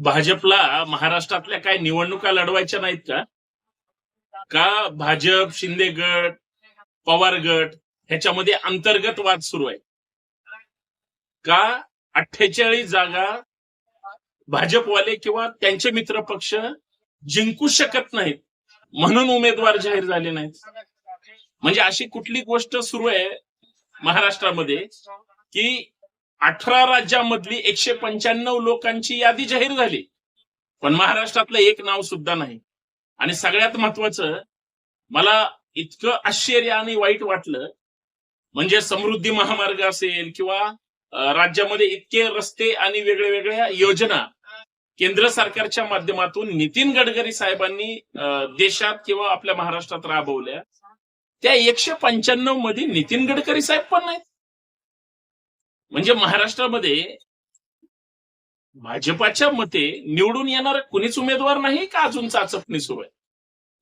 भाजपला महाराष्ट्रातल्या काय निवडणुका लढवायच्या नाहीत का? का भाजप शिंदे गट पवार गट ह्याच्यामध्ये अंतर्गत वाद सुरू आहे का अठ्ठेचाळीस जागा भाजपवाले किंवा त्यांचे मित्र पक्ष जिंकू शकत नाहीत? म्हणून उमेदवार जाहीर झाले नाहीत. म्हणजे अशी कुठली गोष्ट सुरू आहे महाराष्ट्रामध्ये की अठरा राज्यामधली एकशे पंच्याण्णव लोकांची यादी जाहीर झाली. पण महाराष्ट्रातलं एक नाव सुद्धा नाही. आणि सगळ्यात महत्वाचं मला इतकं आश्चर्य आणि वाईट वाटलं म्हणजे समृद्धी महामार्ग असेल किंवा राज्यामध्ये इतके रस्ते आणि वेगळ्या वेगळ्या योजना केंद्र सरकारच्या माध्यमातून नितीन गडकरी साहेबांनी देशात किंवा आपल्या महाराष्ट्रात राबवल्या त्या एकशे पंच्याण्णवमध्ये नितीन गडकरी साहेब पण नाहीत. म्हणजे महाराष्ट्रामध्ये भाजपाच्या मते निवडून येणार कुणीच उमेदवार नाही का अजून चाचपणी सुरू आहे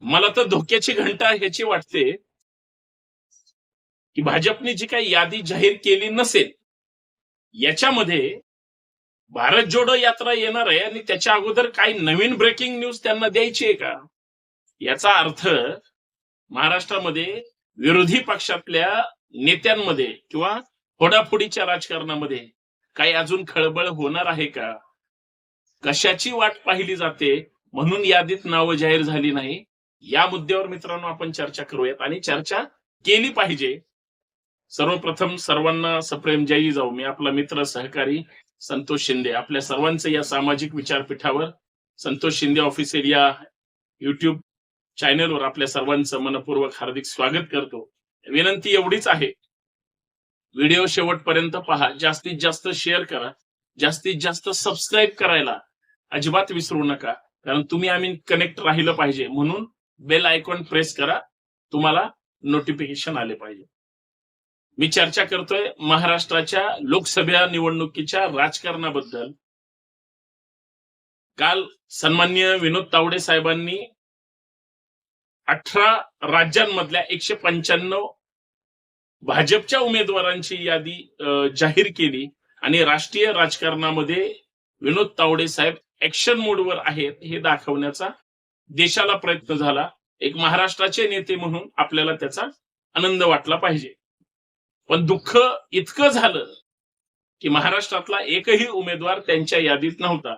मला तर धोक्याची घंटा ह्याची वाटते की भाजपने जी काही यादी जाहीर केली नसेल याच्यामध्ये भारत जोडो यात्रा येणार आहे आणि त्याच्या अगोदर काही नवीन ब्रेकिंग न्यूज त्यांना द्यायची आहे का? याचा अर्थ महाराष्ट्रामध्ये विरोधी पक्षातल्या नेत्यांमध्ये किंवा फोडाफोडीच्या राजकारणामध्ये काही अजून खळबळ होणार आहे का? कशाची वाट पाहिली जाते म्हणून यादीत नावं जाहीर झाली नाही? या मुद्द्यावर मित्रांनो आपण चर्चा करूयात आणि चर्चा केली पाहिजे. सर्वप्रथम सर्वांना सप्रेम जयी जाऊ मी आपला मित्र सहकारी संतोष शिंदे. आपल्या सर्वांचं या सामाजिक विचारपीठावर संतोष शिंदे ऑफिसियल या युट्यूब चॅनेलवर आपल्या सर्वांचं मनपूर्वक हार्दिक स्वागत करतो. विनंती एवढीच आहे. व्हिडिओ शेवटपर्यंत पहा. जास्तीत जास्त शेअर करा. जास्तीत जास्त सबस्क्राईब करायला अजिबात विसरू नका. कारण तुम्ही आम्ही कनेक्ट राहिलं पाहिजे. म्हणून बेल आयकॉन प्रेस करा. तुम्हाला नोटिफिकेशन आले पाहिजे. मी चर्चा करतोय महाराष्ट्राच्या लोकसभा निवडणुकीच्या राजकारणाबद्दल. काल सन्मान्य विनोद तावडे साहेबांनी अठरा राज्यांमधल्या एकशे पंच्याण्णव भाजपच्या उमेदवारांची यादी जाहीर केली आणि राष्ट्रीय राजकारणामध्ये विनोद तावडे साहेब ऍक्शन मोडवर आहेत हे दाखवण्याचा देशाला प्रयत्न झाला. एक महाराष्ट्राचे नेते म्हणून आपल्याला त्याचा आनंद वाटला पाहिजे. पण दुःख इतकं झालं की महाराष्ट्रातला एकही उमेदवार त्यांच्या यादीत नव्हता.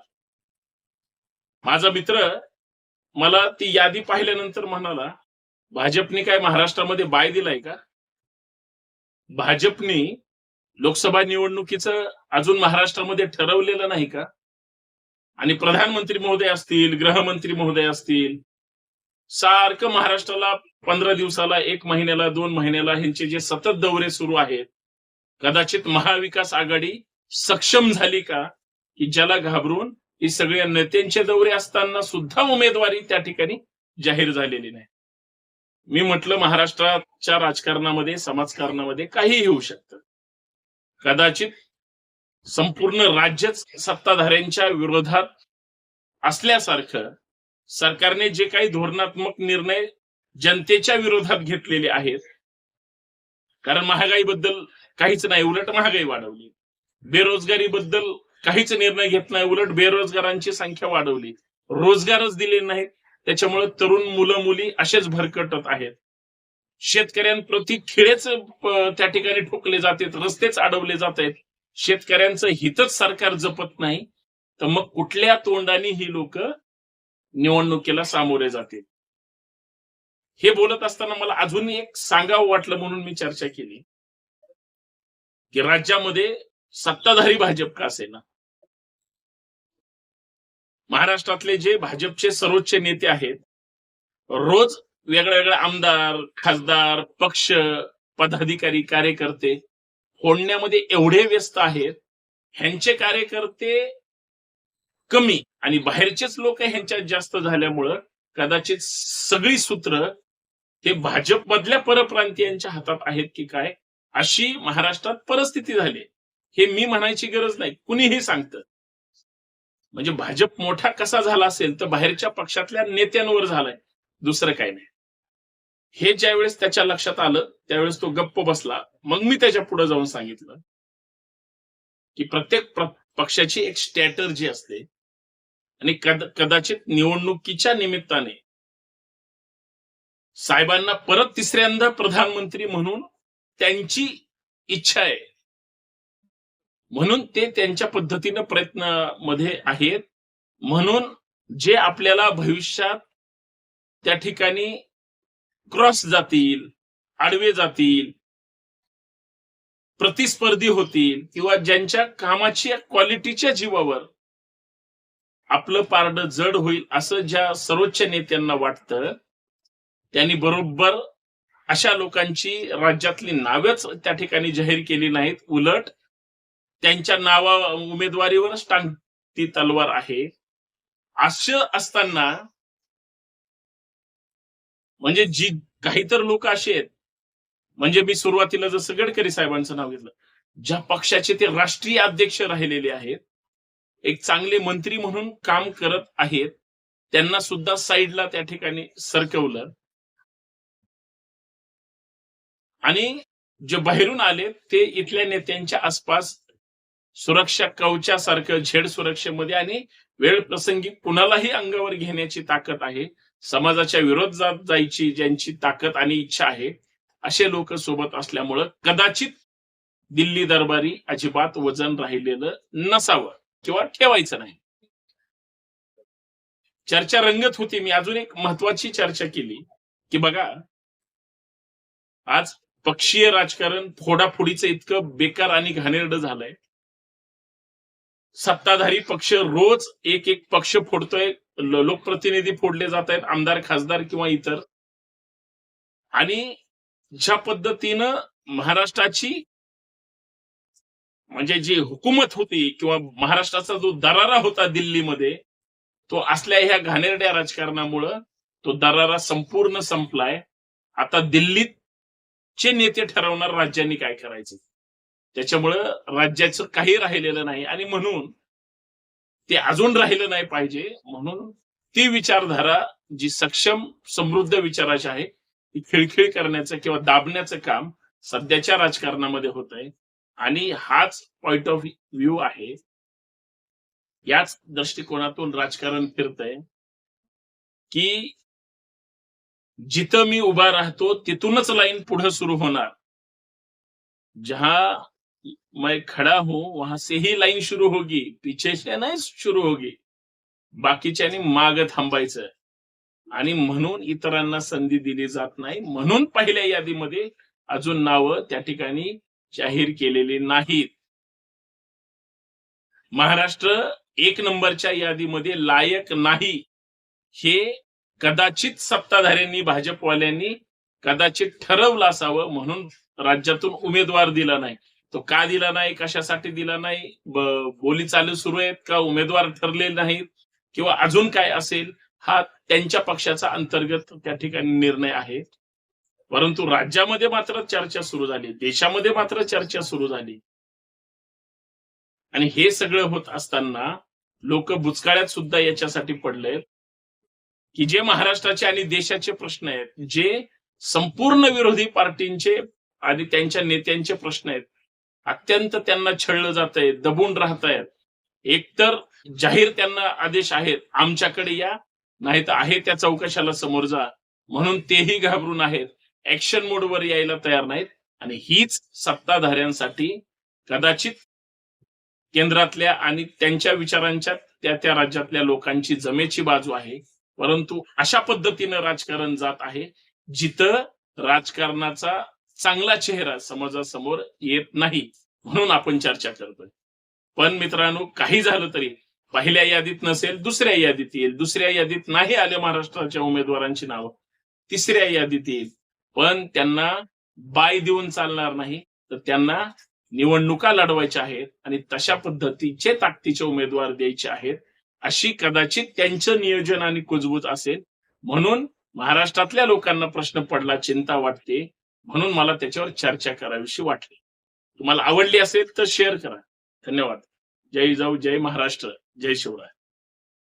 माझा मित्र मला ती यादी पाहिल्यानंतर म्हणाला भाजपने काय महाराष्ट्रामध्ये बाय दिलाय का? भाजपने लोकसभा निवडणुकीचं अजून महाराष्ट्रामध्ये ठरवलेलं नाही का? आणि प्रधानमंत्री महोदय असतील गृहमंत्री महोदय असतील सारखं महाराष्ट्राला पंधरा दिवसाला एक महिन्याला दोन महिन्याला ह्यांचे जे सतत दौरे सुरू आहेत कदाचित महाविकास आघाडी सक्षम झाली का? की ज्याला घाबरून ही सगळ्या नेत्यांचे दौरे असताना सुद्धा उमेदवारी त्या ठिकाणी जाहीर झालेली नाही. मी म्हटलं महाराष्ट्राच्या राजकारणामध्ये समाजकारणामध्ये काहीही होऊ शकतं. कदाचित संपूर्ण राज्यच सत्ताधाऱ्यांच्या विरोधात असल्यासारखं सरकारने जे काही धोरणात्मक निर्णय जनतेच्या विरोधात घेतलेले आहेत कारण महागाईबद्दल काहीच नाही उलट महागाई वाढवली. बेरोजगारीबद्दल काहीच निर्णय घेत नाही उलट बेरोजगारांची संख्या वाढवली. रोजगारच दिले नाहीत. त्याच्यामुळे तरुण मुलं मुली असेच भरकटत आहेत. शेतकऱ्यांप्रती खिळेच त्या ठिकाणी ठोकले जातात रस्तेच अडवले जात आहेत शेतकऱ्यांचं हितच सरकार जपत नाही. तर मग कुठल्या तोंडाने ही लोक निवडणुकीला सामोरे जातील? हे बोलत असताना मला अजून एक सांगावं वाटलं म्हणून मी चर्चा केली. की राज्यामध्ये सत्ताधारी भाजप का असेना? महाराष्ट्रातले जे भाजपचे सर्वोच्च नेते आहेत रोज वेगळ्या वेगळ्या आमदार खासदार पक्ष पदाधिकारी कार्यकर्ते फोडण्यामध्ये एवढे व्यस्त आहेत ह्यांचे कार्यकर्ते कमी आणि बाहेरचेच लोक ह्यांच्यात जास्त झाल्यामुळं कदाचित सगळी सूत्र हे भाजप मधल्या परप्रांतीयांच्या हातात आहेत की काय अशी महाराष्ट्रात परिस्थिती झाली. हे मी म्हणायची गरज नाही. कुणीही सांगतं. म्हणजे भाजप मोठा कसा झाला असेल तर बाहेरच्या पक्षातल्या नेत्यांवर झालाय. दुसरं काही नाही. हे ज्यावेळेस त्याच्या लक्षात आलं त्यावेळेस तो गप्प बसला. मग मी त्याच्या पुढे जाऊन सांगितलं की प्रत्येक पक्षाची एक स्ट्रॅटर्जी असते. आणि कद- कदाचित निवडणुकीच्या निमित्ताने साहेबांना परत तिसऱ्यांदा प्रधानमंत्री म्हणून त्यांची इच्छा आहे. म्हणून ते त्यांच्या पद्धतीनं प्रयत्नमध्ये आहेत. म्हणून जे आपल्याला भविष्यात त्या ठिकाणी क्रॉस जातील आडवे जातील प्रतिस्पर्धी होतील किंवा ज्यांच्या कामाची क्वालिटीच्या जीवावर आपलं पारड जड होईल असं ज्या सर्वोच्च नेत्यांना वाटतं त्यांनी बरोबर अशा लोकांची राज्यातली नावेच त्या ठिकाणी जाहीर केली नाहीत. उलट त्यांच्या नावा उमेदवारीवरच टांगती तलवार आहे. असं असताना म्हणजे जी काही तर लोक असे आहेत म्हणजे मी सुरुवातीला जसं गडकरी साहेबांचं नाव घेतलं ज्या पक्षाचे ते राष्ट्रीय अध्यक्ष राहिलेले आहेत एक चांगले मंत्री म्हणून काम करत आहेत त्यांना सुद्धा साईडला त्या ठिकाणी सरकवलं. आणि जे बाहेरून आले ते इथल्या नेत्यांच्या आसपास सुरक्षा कवचासारखं झेड सुरक्षेमध्ये आणि वेळ प्रसंगी कुणालाही अंगावर घेण्याची ताकद आहे. समाजाच्या विरोधात जायची ज्यांची ताकद आणि इच्छा आहे असे लोक सोबत असल्यामुळं कदाचित दिल्ली दरबारी अजिबात वजन राहिलेलं नसावं किंवा ठेवायचं नाही. चर्चा रंगत होती. मी अजून एक महत्वाची चर्चा केली की बघा आज पक्षीय राजकारण फोडाफोडीचं इतकं बेकार आणि घाणेरडं झालंय. सत्ताधारी पक्ष रोज एक एक पक्ष फोडतोय ल- लोकप्रतिनिधी फोडले जात आहेत आमदार खासदार किंवा इतर. आणि ज्या पद्धतीनं महाराष्ट्राची म्हणजे जी हुकूमत होती किंवा महाराष्ट्राचा जो दरारा होता दिल्लीमध्ये तो असल्या ह्या घाणेरड्या राजकारणामुळं तो दरारा संपूर्ण संपलाय. आता दिल्लीत चे नेते ठरवणार राज्यांनी काय करायचं? त्याच्यामुळं राज्याचं काही राहिलेलं नाही आणि म्हणून ते अजून राहिलं नाही पाहिजे. म्हणून ती विचारधारा जी सक्षम समृद्ध विचाराची आहे ती खिळखिळ करण्याचं किंवा दाबण्याचं काम सध्याच्या राजकारणामध्ये होत आहे. आणि हाच पॉइंट ऑफ व्ह्यू आहे. याच दृष्टिकोनातून राजकारण फिरतंय की जिथं मी उभा राहतो तिथूनच लाईन पुढे सुरू होणार. जहा मैं खड़ा हूं वहां से ही लाईन शुरू होगी। पीछे से नाही शुरू होगी। बाकीच्यानी माग थांबायचं आणि म्हणून इतरांना संधी दिली जात नाही. म्हणून पहिल्या यादीमध्ये अजून नावं त्या ठिकाणी जाहीर केलेली नाहीत. महाराष्ट्र एक नंबरच्या यादीमध्ये लायक नाही. हे कदाचित सत्ताधाऱ्यांनी भाजपवाल्यांनी कदाचित ठरवलं असावं म्हणून राज्यातून उमेदवार दिला नाही. तो का दिला नाही कशासाठी दिला नाही बोली चालू सुरू आहेत का उमेदवार ठरले नाहीत किंवा अजून काय असेल हा त्यांच्या पक्षाचा अंतर्गत त्या ठिकाणी निर्णय आहे. परंतु राज्यामध्ये मात्र चर्चा सुरू झाली देशामध्ये मात्र चर्चा सुरू झाली. आणि हे सगळं होत असताना लोक बुचकाळ्यात सुद्धा याच्यासाठी पडलेत की जे महाराष्ट्राचे आणि देशाचे प्रश्न आहेत जे संपूर्ण विरोधी पार्टींचे आणि त्यांच्या नेत्यांचे प्रश्न आहेत अत्यंत त्यांना छळलं जात आहे दबून राहत आहेत एकतर जाहीर त्यांना आदेश आहेत आमच्याकडे या नाही तर आहे त्या चौकशाला समोर जा. म्हणून तेही घाबरून आहेत. ऍक्शन मोडवर यायला तयार नाहीत. आणि हीच सत्ताधाऱ्यांसाठी कदाचित केंद्रातल्या आणि त्यांच्या विचारांच्या त्या त्या राज्यातल्या लोकांची जमेची बाजू आहे. परंतु अशा पद्धतीनं राजकारण जात आहे जिथं राजकारणाचा चांगला चेहरा समाजासमोर येत नाही म्हणून आपण चर्चा करतोय. पण मित्रांनो काही झालं तरी पहिल्या यादीत नसेल दुसऱ्या यादीत येईल. दुसऱ्या यादीत नाही आले महाराष्ट्राच्या उमेदवारांची नावं. तिसऱ्या यादीत येईल. पण त्यांना बाय देऊन चालणार नाही. तर त्यांना निवडणुका लढवायच्या आहेत आणि तशा पद्धतीचे ताकदीचे उमेदवार द्यायचे आहेत. अशी कदाचित त्यांचं नियोजन आणि कुजबूज असेल. म्हणून महाराष्ट्रातल्या लोकांना प्रश्न पडला चिंता वाटते. म्हणून मला त्याच्यावर चर्चा करावीशी वाटली. तुम्हाला आवडली असेल तर शेअर करा. धन्यवाद. जय जाऊ जय महाराष्ट्र जय शिवराय.